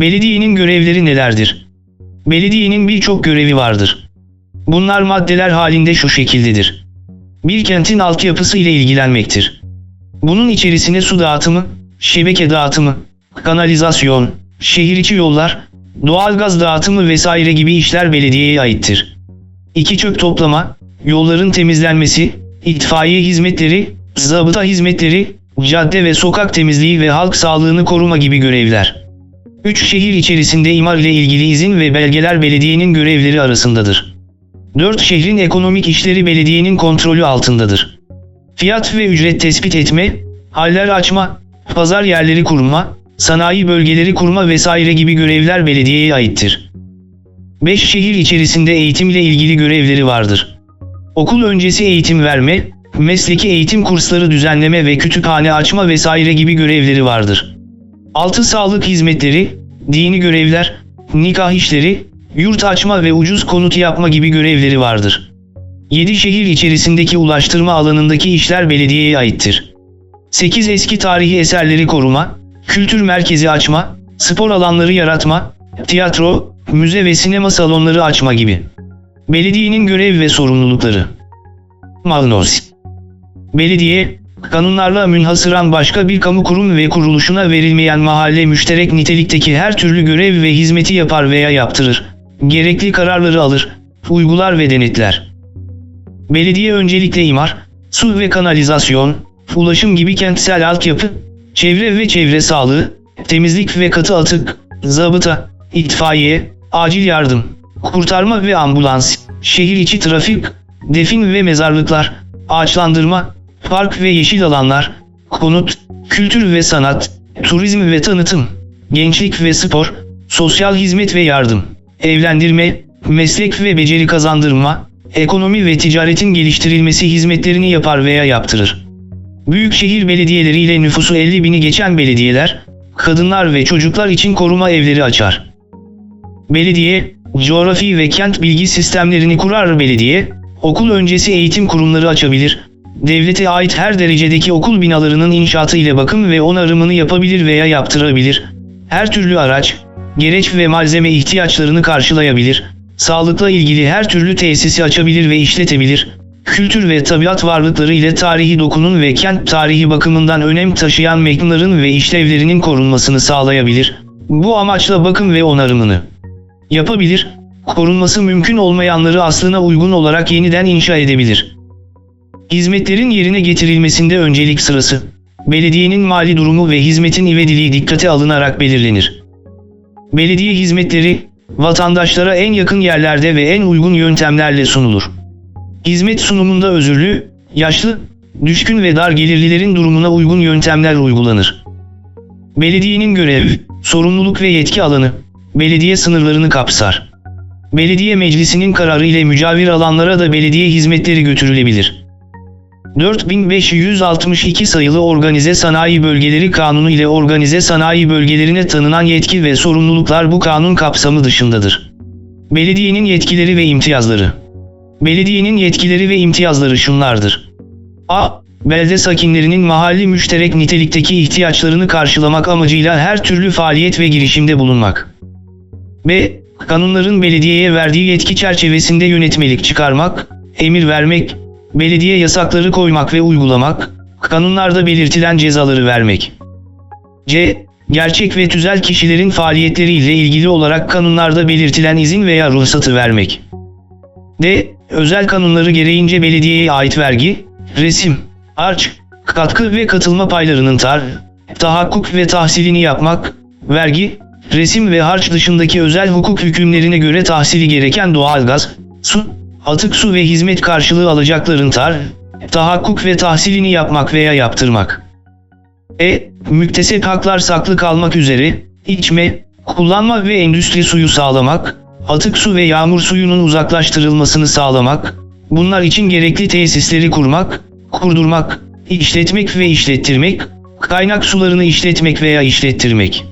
Belediyenin görevleri nelerdir? Belediyenin birçok görevi vardır. Bunlar maddeler halinde şu şekildedir. Bir kentin altyapısı ile ilgilenmektir. Bunun içerisine su dağıtımı, şebeke dağıtımı, kanalizasyon, şehir içi yollar, doğalgaz dağıtımı vesaire gibi işler belediyeye aittir. İki çöp toplama, yolların temizlenmesi, itfaiye hizmetleri, zabıta hizmetleri, cadde ve sokak temizliği ve halk sağlığını koruma gibi görevler. 3 şehir içerisinde imar ile ilgili izin ve belgeler belediyenin görevleri arasındadır. 4 şehrin ekonomik işleri belediyenin kontrolü altındadır. Fiyat ve ücret tespit etme, haller açma, pazar yerleri kurma, sanayi bölgeleri kurma vesaire gibi görevler belediyeye aittir. 5 şehir içerisinde eğitimle ilgili görevleri vardır. Okul öncesi eğitim verme, mesleki eğitim kursları düzenleme ve kütüphane açma vesaire gibi görevleri vardır. 6 sağlık hizmetleri, dini görevler, nikah işleri, yurt açma ve ucuz konut yapma gibi görevleri vardır. 7 şehir içerisindeki ulaştırma alanındaki işler belediyeye aittir. 8 eski tarihi eserleri koruma, kültür merkezi açma, spor alanları yaratma, tiyatro, müze ve sinema salonları açma gibi. Belediyenin görev ve sorumlulukları. Malnos Belediye, kanunlarla münhasıran başka bir kamu kurum ve kuruluşuna verilmeyen mahalle müşterek nitelikteki her türlü görev ve hizmeti yapar veya yaptırır. Gerekli kararları alır, uygular ve denetler. Belediye öncelikle imar, su ve kanalizasyon, ulaşım gibi kentsel altyapı, çevre ve çevre sağlığı, temizlik ve katı atık, zabıta, itfaiye, acil yardım, kurtarma ve ambulans, şehir içi trafik, defin ve mezarlıklar, ağaçlandırma, park ve yeşil alanlar, konut, kültür ve sanat, turizm ve tanıtım, gençlik ve spor, sosyal hizmet ve yardım, evlendirme, meslek ve beceri kazandırma, ekonomi ve ticaretin geliştirilmesi hizmetlerini yapar veya yaptırır. Büyükşehir belediyeleri ile nüfusu 50 bini geçen belediyeler, kadınlar ve çocuklar için koruma evleri açar. Belediye, coğrafi ve kent bilgi sistemlerini kurar belediye, okul öncesi eğitim kurumları açabilir, devlete ait her derecedeki okul binalarının inşaatı ile bakım ve onarımını yapabilir veya yaptırabilir, her türlü araç, gereç ve malzeme ihtiyaçlarını karşılayabilir, sağlıkla ilgili her türlü tesisi açabilir ve işletebilir, kültür ve tabiat varlıkları ile tarihi dokunun ve kent tarihi bakımından önem taşıyan mekanların ve işlevlerinin korunmasını sağlayabilir, bu amaçla bakım ve onarımını yapabilir, korunması mümkün olmayanları aslına uygun olarak yeniden inşa edebilir. Hizmetlerin yerine getirilmesinde öncelik sırası, belediyenin mali durumu ve hizmetin ivediliği dikkate alınarak belirlenir. Belediye hizmetleri, vatandaşlara en yakın yerlerde ve en uygun yöntemlerle sunulur. Hizmet sunumunda özürlü, yaşlı, düşkün ve dar gelirlilerin durumuna uygun yöntemler uygulanır. Belediyenin görev, sorumluluk ve yetki alanı, belediye sınırlarını kapsar. Belediye meclisinin kararı ile mücavir alanlara da belediye hizmetleri götürülebilir. 4562 sayılı Organize Sanayi Bölgeleri Kanunu ile organize sanayi bölgelerine tanınan yetki ve sorumluluklar bu kanun kapsamı dışındadır. Belediyenin yetkileri ve imtiyazları Belediyenin yetkileri ve imtiyazları şunlardır. A. Belde sakinlerinin mahalli müşterek nitelikteki ihtiyaçlarını karşılamak amacıyla her türlü faaliyet ve girişimde bulunmak. B. Kanunların belediyeye verdiği yetki çerçevesinde yönetmelik çıkarmak, emir vermek, belediye yasakları koymak ve uygulamak, kanunlarda belirtilen cezaları vermek. C. Gerçek ve tüzel kişilerin faaliyetleriyle ilgili olarak kanunlarda belirtilen izin veya ruhsatı vermek. D. Özel kanunları gereğince belediyeye ait vergi, resim, harç, katkı ve katılma paylarının tar, tahakkuk ve tahsilini yapmak, vergi, resim ve harç dışındaki özel hukuk hükümlerine göre tahsili gereken doğalgaz, su, atık su ve hizmet karşılığı alacakların tar, tahakkuk ve tahsilini yapmak veya yaptırmak. E. Müktesep haklar saklı kalmak üzere, içme, kullanma ve endüstri suyu sağlamak, atık su ve yağmur suyunun uzaklaştırılmasını sağlamak, bunlar için gerekli tesisleri kurmak, kurdurmak, işletmek ve işlettirmek, kaynak sularını işletmek veya işlettirmek.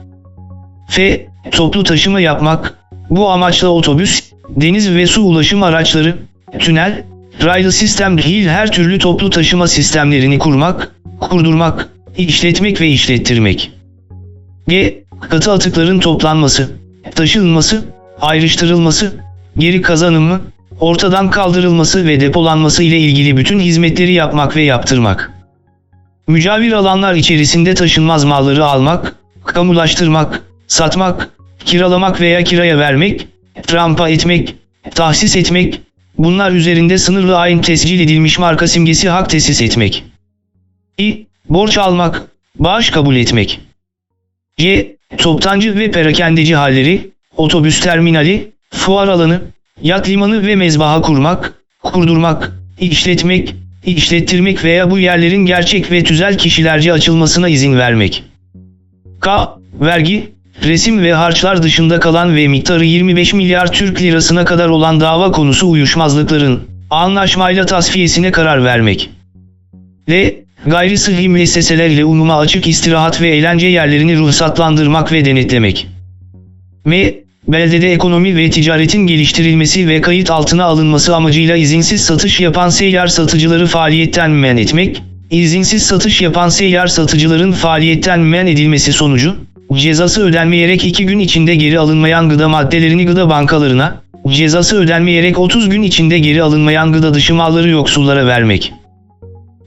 F. Toplu taşıma yapmak, bu amaçla otobüs, deniz ve su ulaşım araçları, tünel, raylı sistem dahil her türlü toplu taşıma sistemlerini kurmak, kurdurmak, işletmek ve işlettirmek. G. katı atıkların toplanması, taşınması, ayrıştırılması, geri kazanımı, ortadan kaldırılması ve depolanması ile ilgili bütün hizmetleri yapmak ve yaptırmak. Mücavir alanlar içerisinde taşınmaz malları almak, kamulaştırmak, satmak, kiralamak veya kiraya vermek, rampa etmek, tahsis etmek, bunlar üzerinde sınırlı ayin tescil edilmiş marka simgesi hak tesis etmek. İ. Borç almak, bağış kabul etmek. C. Toptancı ve perakendeci halleri, otobüs terminali, fuar alanı, yat limanı ve mezbaha kurmak, kurdurmak, işletmek, işlettirmek veya bu yerlerin gerçek ve tüzel kişilerce açılmasına izin vermek. K. Vergi, resim ve harçlar dışında kalan ve miktarı 25 milyar Türk lirasına kadar olan dava konusu uyuşmazlıkların anlaşmayla tasfiyesine karar vermek. L. Gayri sıhhi müesseseler umuma açık istirahat ve eğlence yerlerini ruhsatlandırmak ve denetlemek. M. Beldede ekonomi ve ticaretin geliştirilmesi ve kayıt altına alınması amacıyla izinsiz satış yapan seyyar satıcıları faaliyetten men etmek, izinsiz satış yapan seyyar satıcıların faaliyetten men edilmesi sonucu, cezası ödenmeyerek 2 gün içinde geri alınmayan gıda maddelerini gıda bankalarına, cezası ödenmeyerek 30 gün içinde geri alınmayan gıda dışı malları yoksullara vermek.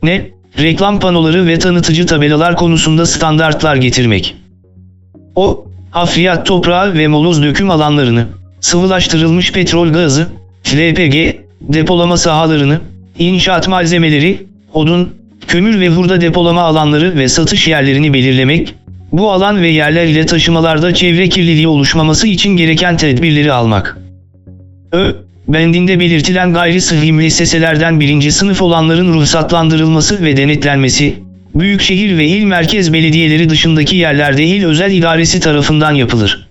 Ne? Reklam panoları ve tanıtıcı tabelalar konusunda standartlar getirmek. O, hafriyat toprağı ve moloz döküm alanlarını, sıvılaştırılmış petrol gazı, LPG, depolama sahalarını, inşaat malzemeleri, odun, kömür ve hurda depolama alanları ve satış yerlerini belirlemek, bu alan ve yerler ile taşımalarda çevre kirliliği oluşmaması için gereken tedbirleri almak. Ö. Bendinde belirtilen gayri sıhhi müesseselerden birinci sınıf olanların ruhsatlandırılması ve denetlenmesi, büyükşehir ve il merkez belediyeleri dışındaki yerlerde il özel idaresi tarafından yapılır.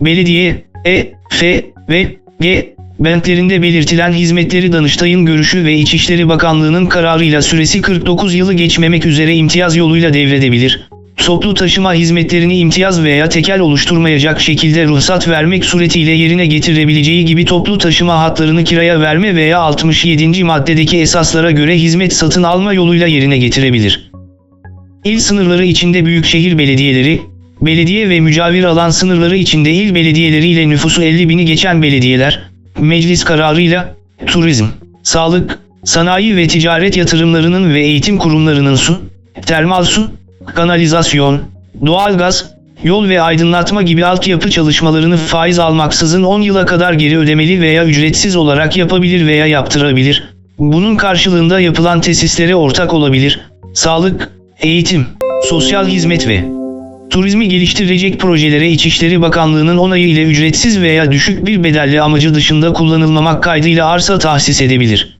Belediye, E, F ve G bentlerinde belirtilen hizmetleri Danıştay'ın görüşü ve İçişleri Bakanlığı'nın kararıyla süresi 49 yılı geçmemek üzere imtiyaz yoluyla devredebilir. Toplu taşıma hizmetlerini imtiyaz veya tekel oluşturmayacak şekilde ruhsat vermek suretiyle yerine getirebileceği gibi toplu taşıma hatlarını kiraya verme veya 67. maddedeki esaslara göre hizmet satın alma yoluyla yerine getirebilir. İl sınırları içinde büyükşehir belediyeleri, belediye ve mücavir alan sınırları içinde il belediyeleri ile nüfusu 50 bini geçen belediyeler, meclis kararıyla, turizm, sağlık, sanayi ve ticaret yatırımlarının ve eğitim kurumlarının su, termal su, kanalizasyon, doğalgaz, yol ve aydınlatma gibi altyapı çalışmalarını faiz almaksızın 10 yıla kadar geri ödemeli veya ücretsiz olarak yapabilir veya yaptırabilir. Bunun karşılığında yapılan tesislere ortak olabilir. Sağlık, eğitim, sosyal hizmet ve turizmi geliştirecek projelere İçişleri Bakanlığı'nın onayı ile ücretsiz veya düşük bir bedelli amacı dışında kullanılmamak kaydıyla arsa tahsis edebilir.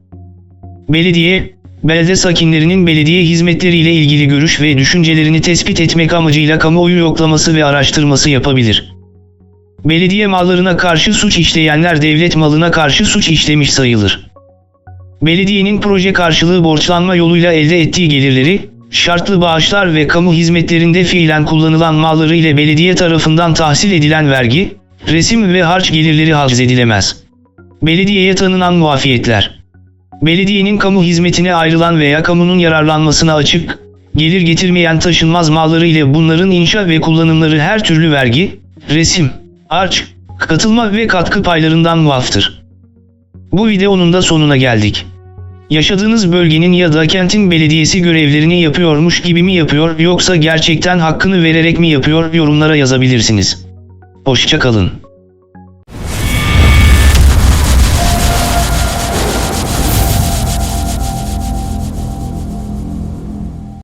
Belediye, belde sakinlerinin belediye hizmetleriyle ilgili görüş ve düşüncelerini tespit etmek amacıyla kamuoyu yoklaması ve araştırması yapabilir. Belediye mallarına karşı suç işleyenler devlet malına karşı suç işlemiş sayılır. Belediyenin proje karşılığı borçlanma yoluyla elde ettiği gelirleri, şartlı bağışlar ve kamu hizmetlerinde fiilen kullanılan malları ile belediye tarafından tahsil edilen vergi, resim ve harç gelirleri edilemez. Belediyeye tanınan muafiyetler Belediyenin kamu hizmetine ayrılan veya kamunun yararlanmasına açık, gelir getirmeyen taşınmaz malları ile bunların inşa ve kullanımları her türlü vergi, resim, harç, katılma ve katkı paylarından muaftır. Bu videonun da sonuna geldik. Yaşadığınız bölgenin ya da kentin belediyesi görevlerini yapıyormuş gibi mi yapıyor yoksa gerçekten hakkını vererek mi yapıyor yorumlara yazabilirsiniz. Hoşçakalın.